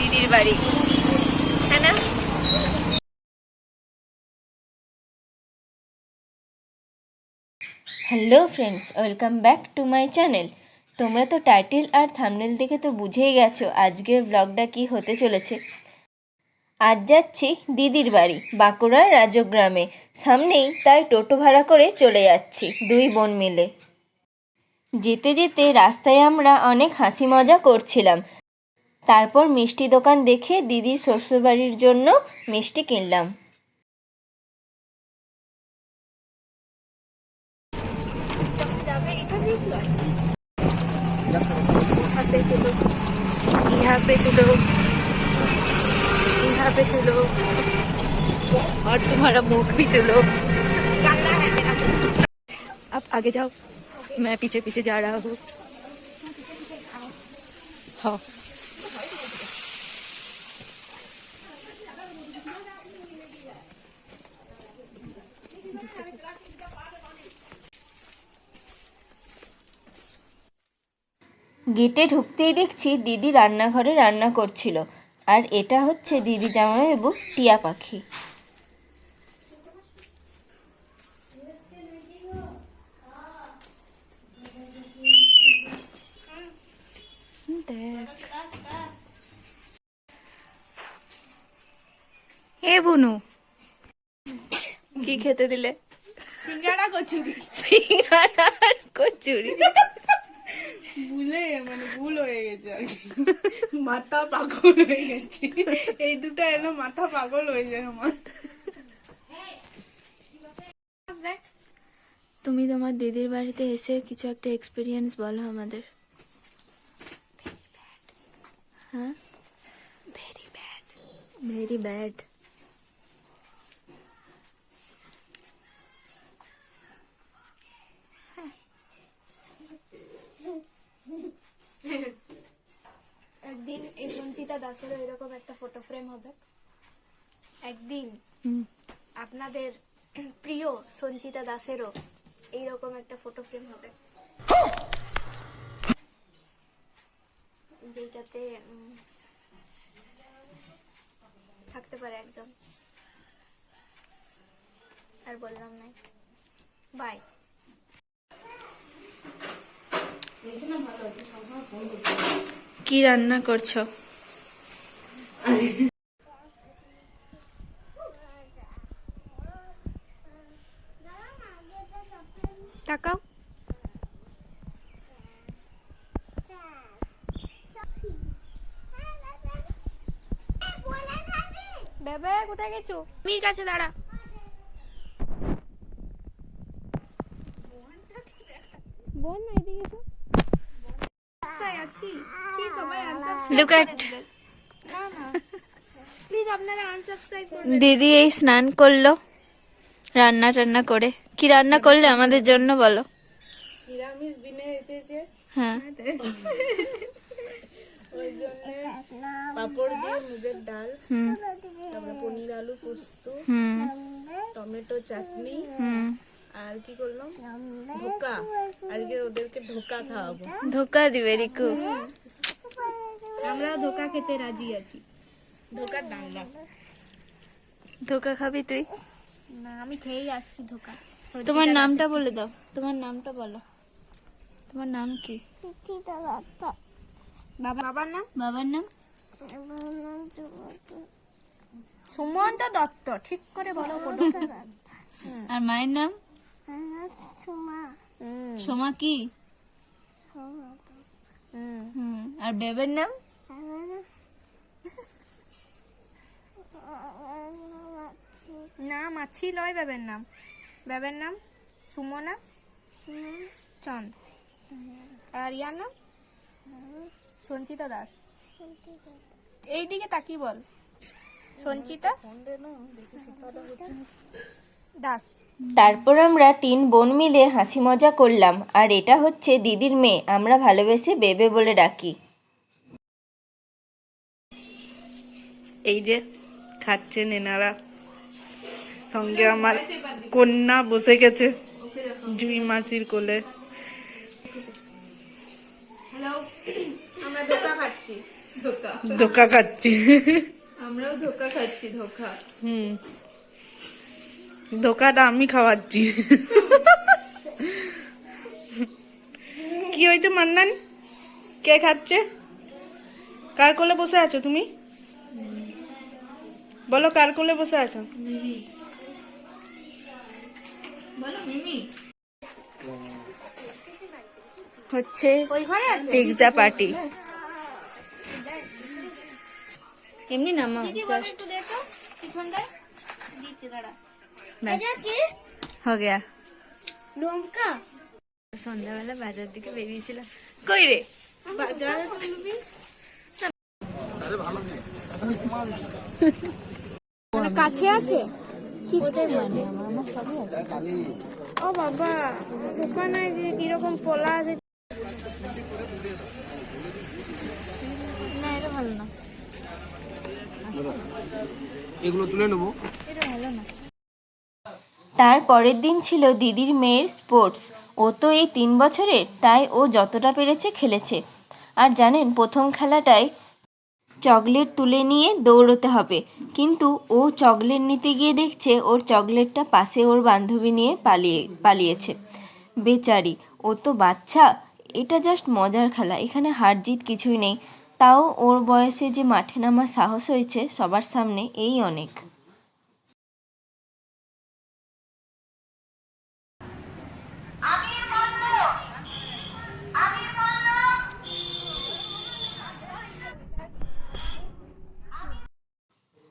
দিদির বাড়ি। হ্যাঁ না? Hello friends welcome back to my channel তোমরা তো টাইটেল আর থামনেল দেখে তো বুঝেই গেছো আজকের ব্লগটা কি হতে চলেছে। আজ যাচ্ছি দিদির বাড়ি, বাঁকুড়ার রাজগ্রামে। সামনেই তাই টোটো ভাড়া করে চলে যাচ্ছি দুই বোন মিলে। যেতে যেতে রাস্তায় আমরা অনেক হাসি মজা করছিলাম। তারপর মিষ্টি দোকান দেখে দিদির শ্বশুরবাড়ির জন্য মিষ্টি কিনলাম यहाँ पे तुलो यहाँ पे तुलो और तुम्हारा मुख भी तुलो अब आगे जाओ मैं पीछे पीछे जा रहा हूँ हाँ গেটে ঢুকতেই দেখছি দিদি রান্নাঘরে রান্না করছিল। আর এটা হচ্ছে দিদি জামাইবাবু টিয়া পাখি। এ বুনু কি খেতে দিলে? সিঙ্গারা কচুরি। সিঙ্গারা কচুরি। ভুলে মানে ভুল হয়ে গেছে আর কি। মাথা পাগল হয়ে গেছে। এই দুটো এলো মাথা পাগল হয়ে যায় আমার। তুমি তোমার দিদির বাড়িতে এসে কিছু একটা এক্সপিরিয়েন্স বলো আমাদের। হ্যাঁ? ভেরি ব্যাড ভেরি ব্যাড একদিন এই সঞ্চিতা দাসেরও এরকম একটা ফটো ফ্রেম হবে। একদিন আপনাদের প্রিয় সঞ্চিতা দাসেরও এইরকম একটা ফটো ফ্রেম হবে। যেটাতে থাকতে পারে একজন। আর বললাম না। বাই কি রান্না করছ? তাকাও। বেবে কোথায় গেছো? মির কাছে দাঁড়া। বোন না এদিকে এসো দিদি এই স্নান করল। রান্না টান্না করে। কি রান্না করলে আমাদের জন্য বলো? নিরামিষ দিনে এসেছে হ্যাঁ। ওই জন্য পাপড় দিয়ে মুগের ডাল তারপরে পনির আলু পোস্ত টমেটো চাটনি হুম। আর কি করলাম? ধোকা। আজকে ওদেরকে ধোকা খাওয়াবো। ধোকা দিবে রিকু। আমরা ধোকা খেতে রাজি আছি। ধোকার ডালনা ধোকা খাবি তুই? না আমি খেয়েই আসছি ধোকা। তোমার নামটা বলে দাও। তোমার নামটা বলো। তোমার নাম কি? বাবা বাবার নাম? বাবার নাম? সুমন্ত দত্ত। ঠিক করে বলো আর মায়ের নাম? সোমা। কি? হুম। আর বেবের নাম? না মাছি লয় বেবের নাম। বেবের নাম? সুমনা? চন্দ। আর ইয়ার নাম? সঞ্চিতা দাস। এই দিকে তাকি বল। সঞ্চিতা? দাস। তারপর আমরা তিন বোন মিলে হাসি মজা করলাম আর এটা হচ্ছে দিদির মেয়ে আমরা ভালোবেসে বেবে বলে ডাকি। এই যে খাচ্ছেন এনারা। সঙ্গে আমার কন্যা বসে গেছে জুই মাছির কোলে। ধোকা খাচ্ছি। ধোকা। ধোকা খাচ্ছি। আমরাও ধোকা খাচ্ছি ধোকা। হুম। ধোকাটা আমি খাওয়াচ্ছি। কি হয়েছে মান্নান? কে খাচ্ছে? কার কোলে বসে আছো তুমি? বলো কার কোলে বসে আছো? হচ্ছে পিৎজা পার্টি এমনি না মা ব্যাস। কি? হো গয়া। লঙ্কা? সন্ধ্যাবেলা বাজার দিকে বেরিয়েছিলাম কই রে? বাজারে কাছে আছে? কিছুটাই মানে আমার আমার সবই আছে। ও বাবা দোকানে যে কীরকম পোলা আছে না এটা ভালো না। এগুলো তুলে নেব। এটা ভালো না। তার পরের দিন ছিল দিদির মেয়ের স্পোর্টস। ও তো এই তিন বছরের তাই ও যতটা পেরেছে খেলেছে। আর জানেন প্রথম খেলাটায় চকলেট তুলে নিয়ে দৌড়োতে হবে। কিন্তু ও চকলেট নিতে গিয়ে দেখছে ওর চকলেটটা পাশে ওর বান্ধবী নিয়ে পালিয়ে, পালিয়েছে। বেচারি, ও তো বাচ্চা, এটা জাস্ট মজার খেলা, এখানে হার জিত কিছুই নেই। তাও ওর বয়সে যে মাঠে নামার সাহস হয়েছে সবার সামনে, এই অনেক।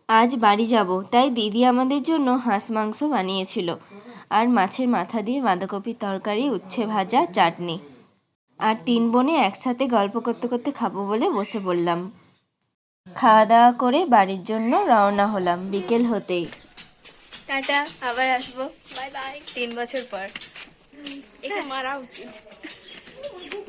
আজ বাড়ি যাব। তাই দিদি আমাদের জন্য হাঁস মাংস বানিয়েছিল। আর মাছের মাথা দিয়ে বাঁধাকপির তরকারি উচ্ছে ভাজা চাটনি। আর তিন বোনে একসাথে গল্প করতে করতে খাব বলে বসে পড়লাম। খাওয়া দাওয়া করে বাড়ির জন্য রওনা হলাম বিকেল হতেই। টাটা আবার আসব। Bye bye. তিন বছর পর। একে মারা উচিত।